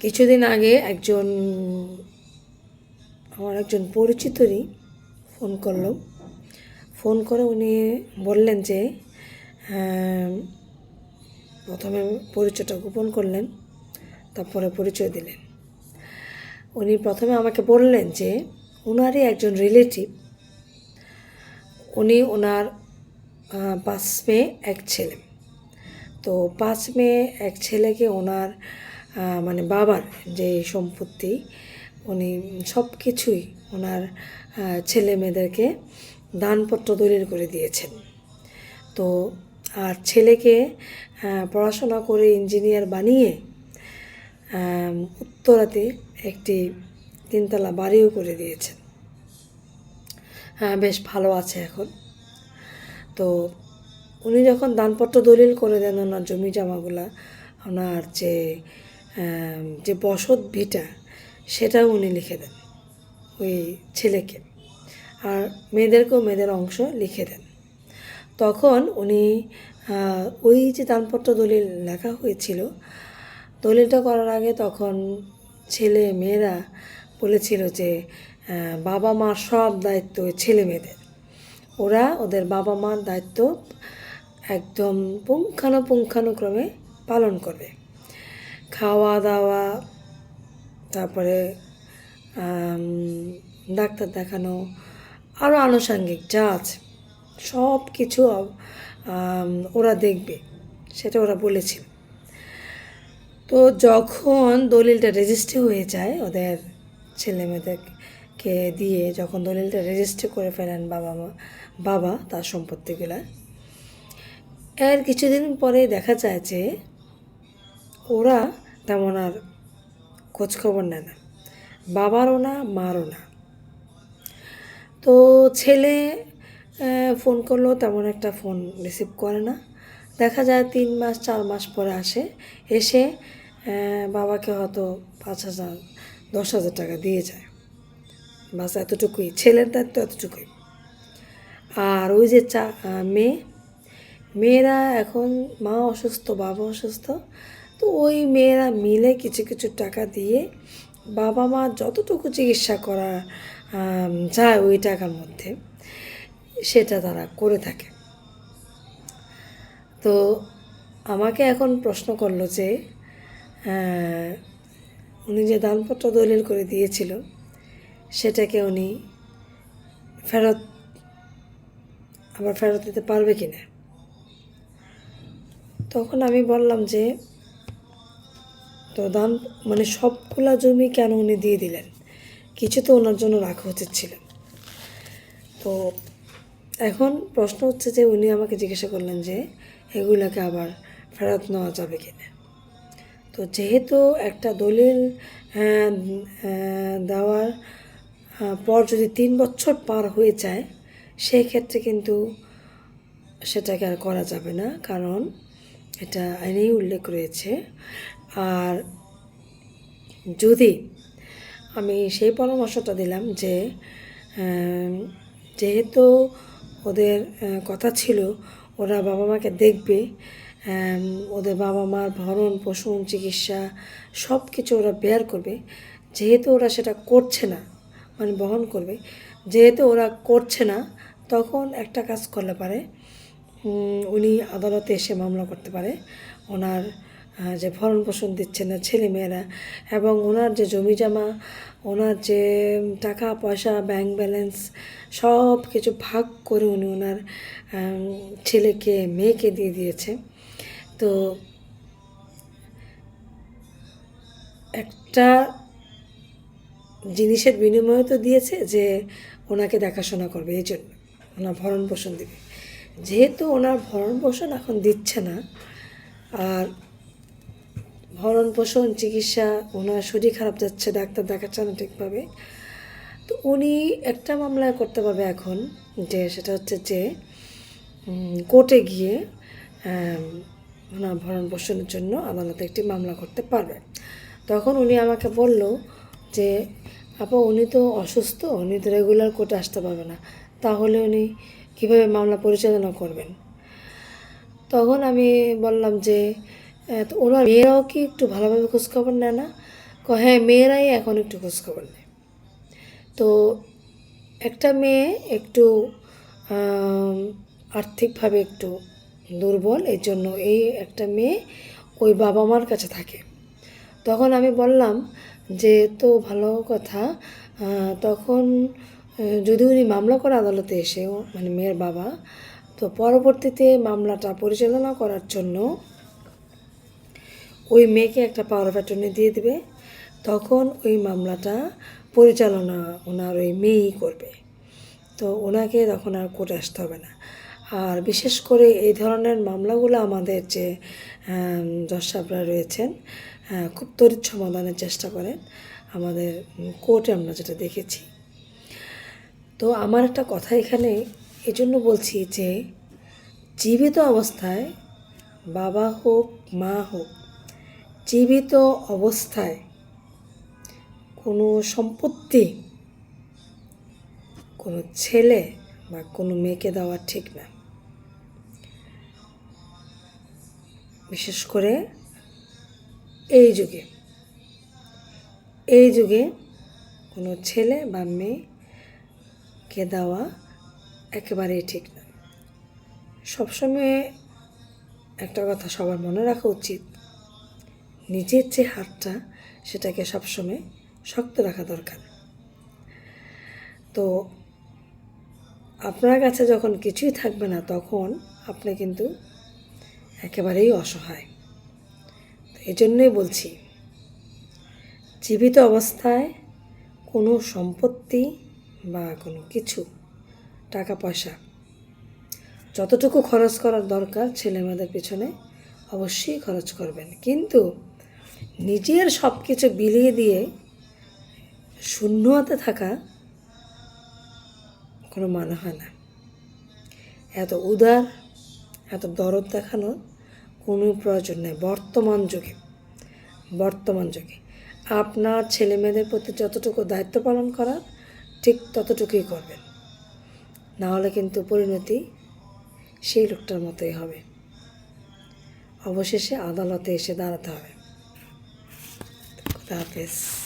কিছুদিন আগে একজন, আমার একজন পরিচিতরই ফোন করল। ফোন করে উনি বললেন যে প্রথমে পরিচয়টা গোপন করলেন, তারপরে পরিচয় দিলেন। উনি প্রথমে আমাকে বললেন যে ওনারই একজন রিলেটিভ। উনি ওনার পাঁচ মেয়ে, এক ছেলে। তো পাঁচ মেয়ে, এক ছেলেকে ওনার মানে বাবার যে সম্পত্তি, উনি সব কিছুই ওনার ছেলে মেয়েদেরকে দানপত্র দলিল করে দিয়েছেন। তো আর ছেলেকে পড়াশোনা করে ইঞ্জিনিয়ার বানিয়ে উত্তরাতে একটি তিনতলা বাড়িও করে দিয়েছেন। হ্যাঁ বেশ ভালো আছে এখন। তো উনি যখন দানপত্র দলিল করে দেন ওনার জমি জামাগুলা, ওনার যে যে বসত ভিটা, সেটাও উনি লিখে দেন, ওই ছেলেকে। আর মেয়েদেরকেও মেয়েদের অংশ লিখে দেন। তখন উনি ওই যে দানপত্র দলিল লেখা হয়েছিল, দলিলটা করার আগে তখন ছেলে মেয়েরা বলেছিল যে বাবা মার সব দায়িত্ব ওই ছেলে মেয়েদের। ওরা ওদের বাবা মার দায়িত্ব একদম পুঙ্খানুপুঙ্খানুক্রমে পালন করবে। খাওয়া দাওয়া তারপরে ডাক্তার দেখানো আরও আনুষঙ্গিক যা আছে সব কিছু ওরা দেখবে, সেটা ওরা বলেছিল। তো যখন দলিলটা রেজিস্ট্রি হয়ে যায়, ওদের ছেলে মেয়েদেরকে দিয়ে যখন দলিলটা রেজিস্ট্রি করে ফেলেন বাবা মা, বাবা তার সম্পত্তিগুলা, এর কিছুদিন পরে দেখা যায় যে ওরা তেমন আর খোঁজখবর নেয় না। বাবারও না, মারও না। তো ছেলে ফোন করলেও তেমন একটা ফোন রিসিভ করে না। দেখা যায় তিন মাস, চার মাস পরে আসে, এসে বাবাকে হয়তো পাঁচ হাজার, দশ হাজার টাকা দিয়ে যায়। বাস এতটুকুই, ছেলের দায়িত্ব এতটুকুই। আর ওই যে চা মেয়ে, মেয়েরা এখন মা অসুস্থ, বাবা অসুস্থ তো ওই মেয়েরা মিলে কিছু কিছু টাকা দিয়ে বাবা মা যতটুকু চিকিৎসা করা যায় ওই টাকার মধ্যে, সেটা তারা করে থাকে। তো আমাকে এখন প্রশ্ন করল যে উনি যে দানপত্র দলিল করে দিয়েছিল, সেটাকে উনি ফেরত, আবার ফেরত দিতে পারবে কি না তখন আমি বললাম যে তো দান মানে সবগুলা জমি কেন উনি দিয়ে দিলেন? কিছু তো ওনার জন্য রাখা উচিত ছিল। তো এখন প্রশ্ন হচ্ছে যে উনি আমাকে জিজ্ঞাসা করলেন যে এগুলোকে আবার ফেরত নেওয়া যাবে কিনা? তো যেহেতু একটা দলিল আহ, আহ, দেওয়ার পর যদি তিন বছর পার হয়ে যায় সেই ক্ষেত্রে কিন্তু সেটাকে আর করা যাবে না কারণ এটা আইনেই উল্লেখ রয়েছে। আর যদি আমি সেই পরামর্শটা দিলাম যে যেহেতু ওদের কথা ছিল, ওরা বাবা মাকে দেখবে ওদের বাবা মার ভরণ পোষণ, চিকিৎসা সব কিছু ওরা বেয়ার করবে। যেহেতু ওরা সেটা করছে না মানে বহন করবে, যেহেতু ওরা করছে না, তখন একটা কাজ করলে পারে উনি আদালতে এসে মামলা করতে পারে। ওনার যে ভরণ পোষণ দিচ্ছে না ছেলে মেয়েরা এবং ওনার যে জমি জমা, ওনার যে টাকা পয়সা ব্যাংক ব্যালেন্স সব কিছু ভাগ করে উনি ওনার ছেলেকে, মেয়েকে দিয়ে দিয়েছে। তো একটা জিনিসের বিনিময়ে তো দিয়েছে যে ওনাকে দেখাশোনা করবে, এই জন্য ওনার ভরণ পোষণ দেবে। যেহেতু ওনার ভরণ পোষণ এখন দিচ্ছে না, আর ভরণ পোষণ, চিকিৎসা, ওনার শরীর খারাপ যাচ্ছে, ডাক্তার দেখাচ্ছে না ঠিকভাবে তো উনি একটা মামলা করতে পারবে এখন, যে সেটা হচ্ছে যে কোর্টে গিয়ে ওনার ভরণ পোষণের জন্য আদালতে একটি মামলা করতে পারবে। তখন উনি আমাকে বলল যে, আপা, উনি তো অসুস্থ, উনি তো রেগুলার কোর্টে আসতে পারবে না। তাহলে উনি কীভাবে মামলা পরিচালনা করবেন? তখন আমি বললাম যে তো ওনার মেয়েরাও কি একটু ভালোভাবে খোঁজখবর নেয় না? হ্যাঁ মেয়েরাই এখন একটু খোঁজখবর নেয়। তো একটা মেয়ে একটু আর্থিকভাবে একটু দুর্বল এই জন্য এই একটা মেয়ে ওই বাবা মার কাছে থাকে। তখন আমি বললাম যে, তো ভালো কথা। তখন যদি উনি মামলা করে আদালতে এসে মানে মেয়ের বাবা, তো পরবর্তীতে মামলাটা পরিচালনা করার জন্য ওই মেয়েকে একটা পাওয়ার অ্যাটর্নি দিয়ে দেবে। তখন ওই মামলাটা পরিচালনা ওনার ওই মেয়েই করবে। তো ওনাকে তখন আর কোর্টে আসতে হবে না। আর বিশেষ করে এই ধরনের মামলাগুলো আমাদের যে জজ সাহেবরা রয়েছেন খুব তড়িৎ সমাধানের চেষ্টা করেন। আমাদের কোর্টে আমরা যেটা দেখেছি। তো আমার একটা কথা এখানে এজন্য বলছি যে, জীবিত অবস্থায় বাবা হোক, মা হোক জীবিত অবস্থায় কোনো সম্পত্তি, কোনো ছেলে বা কোনো মেয়েকে দেওয়া ঠিক না। বিশেষ করে এই যুগে এই যুগে কোনো ছেলে বা মেয়েকে দেওয়া একেবারেই ঠিক না। সবসময় একটা কথা সবার মনে রাখা উচিত নিজের যে হাতটা, সেটাকে সবসময় শক্ত রাখা দরকার। তো আপনার কাছে যখন কিছুই থাকবে না, তখন আপনি কিন্তু একেবারেই অসহায়। তো এই জন্যই বলছি, জীবিত অবস্থায় কোনো সম্পত্তি বা কোনো কিছু টাকা পয়সা যতটুকু খরচ করার দরকার ছেলে মেয়েদের পিছনে অবশ্যই খরচ করবেন। কিন্তু নিজের সব কিছু বিলিয়ে দিয়ে শূন্য হাতে থাকা কোনো মানে হয় না। এত উদার, এত দরদ দেখানোর কোনো প্রয়োজন নেই বর্তমান যুগে। বর্তমান যুগে। আপনার ছেলে মেয়েদের প্রতি যতটুকু দায়িত্ব পালন করার ঠিক ততটুকুই করবেন। না হলে কিন্তু পরিণতি সেই লোকটার মতোই হবে। অবশেষে আদালতে এসে দাঁড়াতে হবে। about this